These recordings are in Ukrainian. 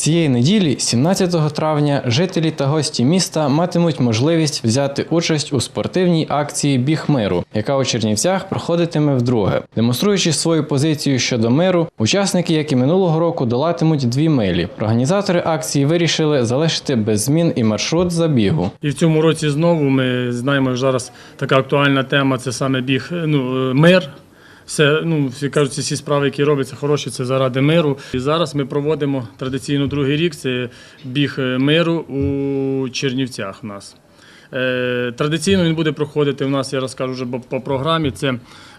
Цієї неділі, 17 травня, жителі та гості міста матимуть можливість взяти участь у спортивній акції Біг миру, яка у Чернівцях проходитиме вдруге. Демонструючи свою позицію щодо миру, учасники, як і минулого року, долатимуть дві милі. Організатори акції вирішили залишити без змін і маршрут забігу. І в цьому році знову ми знаємо, що зараз така актуальна тема це саме біг ну, мир. Все, ну, всі кажуть, всі справи, які робляться, хороші, це заради миру. І зараз ми проводимо традиційно другий рік це біг е, миру у Чернівцях у нас. Е, традиційно він буде проходити у нас, я розкажу вже по, програмі. Це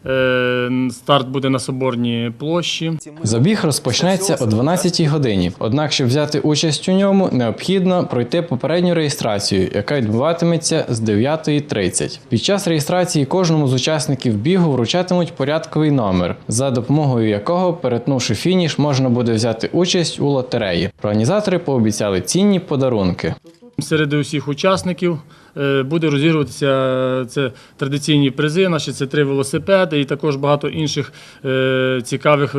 е, старт буде на Соборній площі. Забіг розпочнеться о 12 годині. Однак, щоб взяти участь у ньому, необхідно пройти попередню реєстрацію, яка відбуватиметься з 9.30. Під час реєстрації кожному з учасників бігу вручатимуть порядковий номер, за допомогою якого, перетнувши фініш, можна буде взяти участь у лотереї. Організатори пообіцяли цінні подарунки. Серед усіх учасників буде розігруватися е, це традиційні призи. Наші це три велосипеди і також багато інших е, цікавих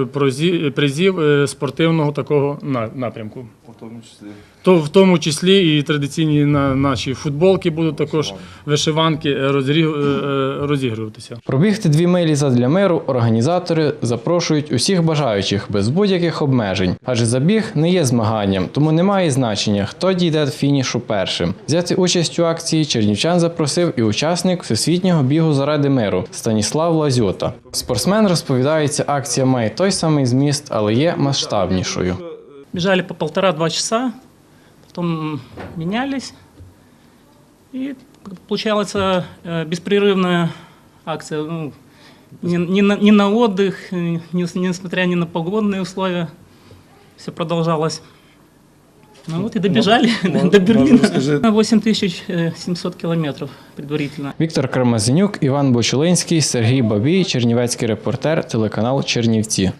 призів е, спортивного такого на- напрямку. У тому числі. То в тому числі і традиційні на- наші футболки будуть також вишиванки е, е, е, розігруватися. Пробігти дві милі задля миру організатори запрошують усіх бажаючих без будь-яких обмежень, адже забіг не є змаганням, тому немає значення, хто дійде до фінішу першим. Взяти участь у акції чернівчан запросив і учасник всесвітнього бігу заради миру Станіслав Лазюта. Спортсмен розповідається, акція має той самий зміст, але є масштабнішою. Бежали по полтора-два часа, потом менялись. И получалась э, беспрерывная акция. Ну, ни, ни на, ни на отдых, э, ни, несмотря ни на погодные условия, все продолжалось. Ну вот и добежали Мож- до Берлина. На 8700 километров предварительно. Віктор Кармазенюк, Іван Бочулинський, Сергій Бабій, Чернівецький репортер, телеканал Чернівці.